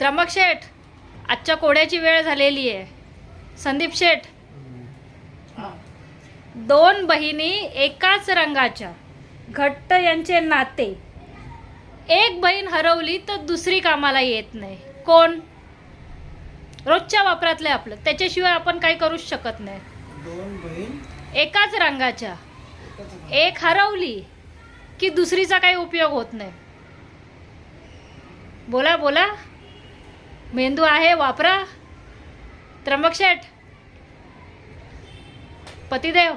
त्र्यंबक शेठ आजच्या कोड्याची वेळ झालेली आहे. संदीप शेठ दोन बहिणी एकाच रंगाच्या घट्ट यांचे नाते. एक बहीण हरवली तर दुसरी कामाला येत नाही. कोण? रोजच्या वापरातले आपलं. त्याच्याशिवाय आपण काही करूच शकत नाही. दोन बहीण एकाच रंगाच्या. एक हरवली की दुसरीचा काही उपयोग होत नाही. बोला बोला. मेंदू आहे वापरा. त्र्यंबक शेठ पतिदेव.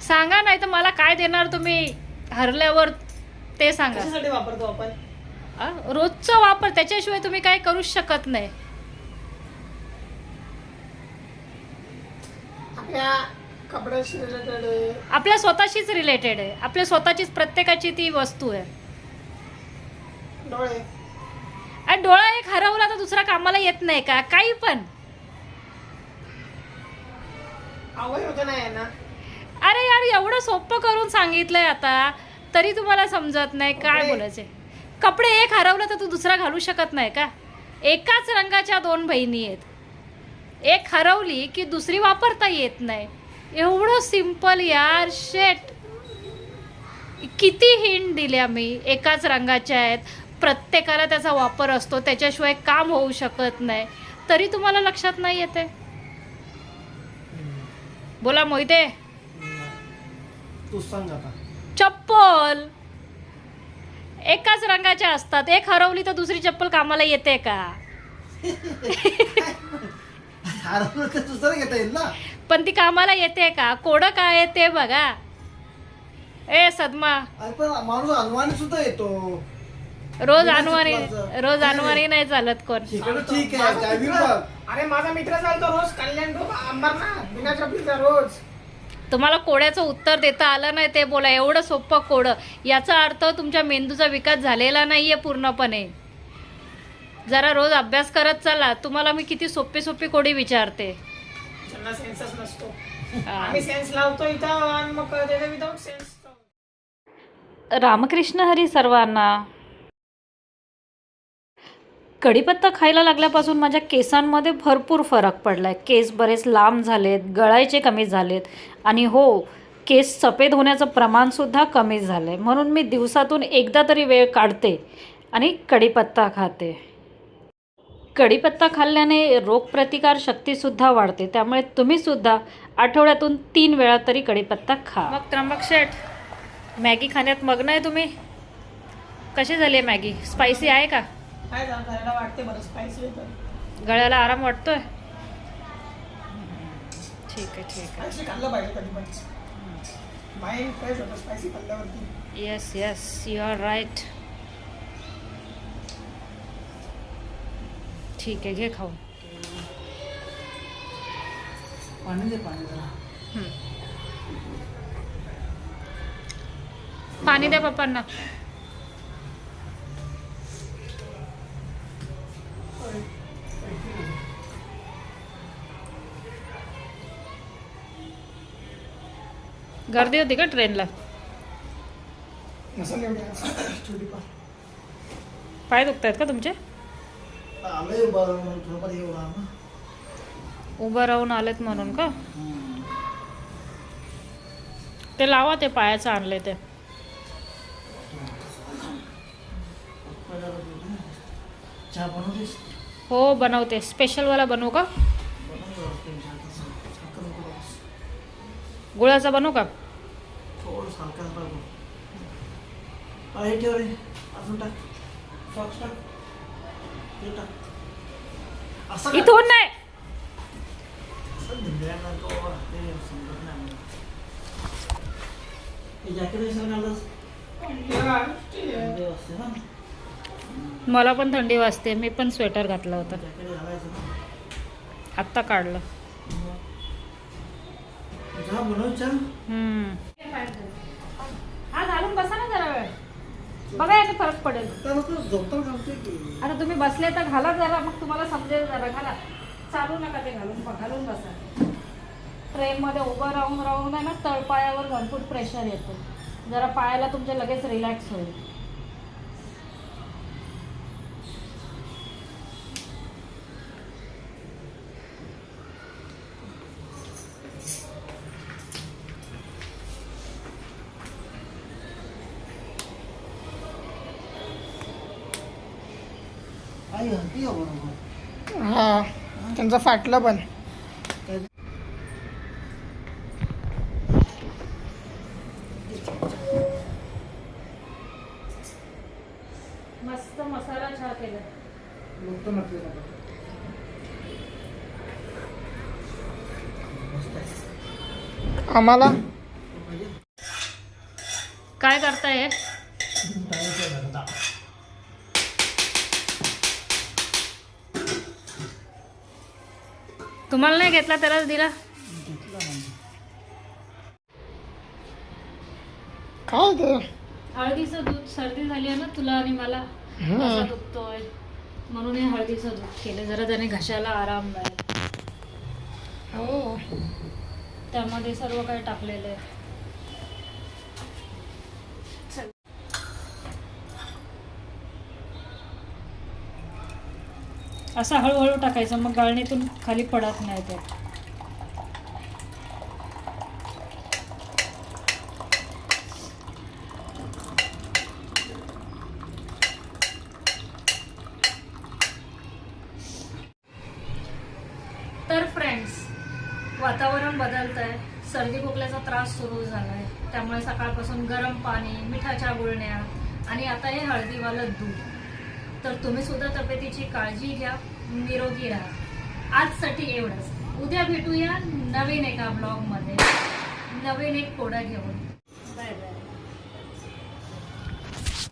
सांगा नाही तर मला काय देणार तुम्ही? हरल्यावर ते सांगा. वापरतो आपण? आ? रोजचा वापर त्याच्याशिवाय तुम्ही काही करूच शकत नाही. आपल्या कपड्याशी रिलेटेड आपल्या स्वतःशीच रिलेटेड आहे. आपल्या स्वतःचीच प्रत्येकाची ती वस्तू आहे. डोळे. आणि डोळा एक हरवला तर दुसरा कामाला येत नाही का? काही पण. आवय होते नाही ना. अरे यार एवढं सोपं करून सांगितलंय आता. तरी तुम्हाला समजत नाही काय. बोलायचे कपडे एक हरवलं तर तू दुसरा घालू शकत नाही का? एकाच रंगाच्या दोन बहिणी आहेत. एक हरवली की दुसरी वापरता येत नाही. एवढं सिंपल यार शेट किती हिंट दिल्या मी. एकाच रंगाच्या आहेत. प्रत्येकाला त्याचा वापर असतो त्याच्याशिवाय काम होऊ शकत नाही. तरी तुम्हाला लक्षात नाही येते? बोला मोहिते. तू सांग आता. चप्पल. एकाच रंगाच्या असतात. एक हरवली तर दुसरी चप्पल कामाला येते का? हरवलं तर दुसरं घेता येईल ना? पण ती कामाला येते का? कोडं काय आहे ते बघा. ए सदमा. अरे पण माणूस अनुवानी सुद्धा येतो. रोज अनवारी. रोज अनवारी नाही. चालत कोण. ठीक आहे बघ अरे माझा मित्र चालतो रोज. कल्याण टू अंबरनाथ बिना चपलीचा रोज. तुम्हाला कोड्याचं उत्तर देता आलं नाही ते बोला. एवढं सोपं कोडं. याचा अर्थ तुमच्या मेंदूचा विकास झालेला नाहीये पूर्णपणे. जरा रोज अभ्यास करत चला. तुम्हाला मी किती सोपी सोपी कोडी विचारते. ज्यांना सेन्सच नसतो. हा. आम्ही सेन्स लावतो इथं आणि मग त्याच्या विदाऊट सेन्स रामकृष्ण हरी सर्वांना कढीपत्ता खायला लागल्यापासून माझ्या केसांमध्ये भरपूर फरक पडला आहे केस बरेच लांब झालेत गळायचे कमी झालेत आणि हो केस सफेद होण्याचं प्रमाणसुद्धा कमी झालं आहे म्हणून मी दिवसातून एकदा तरी वेळ काढते आणि कढीपत्ता खाते. कढीपत्ता खाल्ल्याने रोगप्रतिकार शक्तीसुद्धा वाढते. त्यामुळे तुम्हीसुद्धा आठवड्यातून तीन वेळा तरी कढीपत्ता खा. मग त्र्यंबक शेठ मॅगी खाण्यात मग्न आहे तुम्ही? कशी झाली आहे मॅगी? स्पायसी आहे का? काय जा करायला वाटते बरं स्पायसी होतं गळ्याला आराम वाटतोय? ठीक आहे ठीक स्पायसी खाल्लं पाहिजे कधी पण माइंड फ्रेश होतं स्पायसी खाल्ल्यावरती. आहे yes yes you are right ठीक आहे घे खाऊन. पाणी दे पाणी जरा. पाणी द्या पप्पांना. गर्दी होती का ट्रेनला? पाय दुखत आहेत का तुमचे? उभं राहून आलेत म्हणून का? ते लावा ते पायाचं आणले ते. हो बनवते. स्पेशलवाला बनवू का. गुळाचा बनवू का? सारखाच टाकू आहे ठेव रे अजून टाक. सॉक्स टाक. हे टाक. असं. इथून नाही. मला. हे पण थंडी वाजते. मी पण स्वेटर घातलं होतं. आत्ता काढलं. हा घालून बसा ना जरा वेळ. बघा याने फरक पडेल. आता तुम्ही बसले तर घाला जरा मग तुम्हाला समजेल जरा. घाला. चालू नका ते घालून घालून बसा. ट्रेनमध्ये उभं राहून राहून आहे ना तळपायावर भरपूर प्रेशर येतं. जरा पायाला तुमच्या लगेच रिलॅक्स होईल. हो त्यांचं फाटलं पण. मस्त मसाला चहा केला. लोक नसले आम्हाला? काय करताय? तुम्हाला नाही घेतला तरच दिला. काय ते हळदीचं दूध सर्दी झाली आहे ना तुला आणि मला. घसा दुखतोय? म्हणून हे हळदीचं दूध केलं. जरा त्याने घशाला आराम मिळेल. हो. त्यामध्ये सर्व काही टाकलेलं आहे. असं हळूहळू टाकायचं मग गाळणीतून खाली पडत नाही ते. तर फ्रेंड्स वातावरण बदलत आहे सर्दी खोकल्याचा त्रास सुरू झाला आहे त्यामुळे सकाळपासून गरम पाणी मिठाच्या गुळण्या आणि आता हे हळदीवालं दूध. तर तुम्ही सुद्धा तब्येतीची काळजी घ्या निरोगी राहा. आजसाठी एवढंच. उद्या भेटूया नवीन एका ब्लॉगमध्ये नवीन एक कोडा घेऊन. Bye bye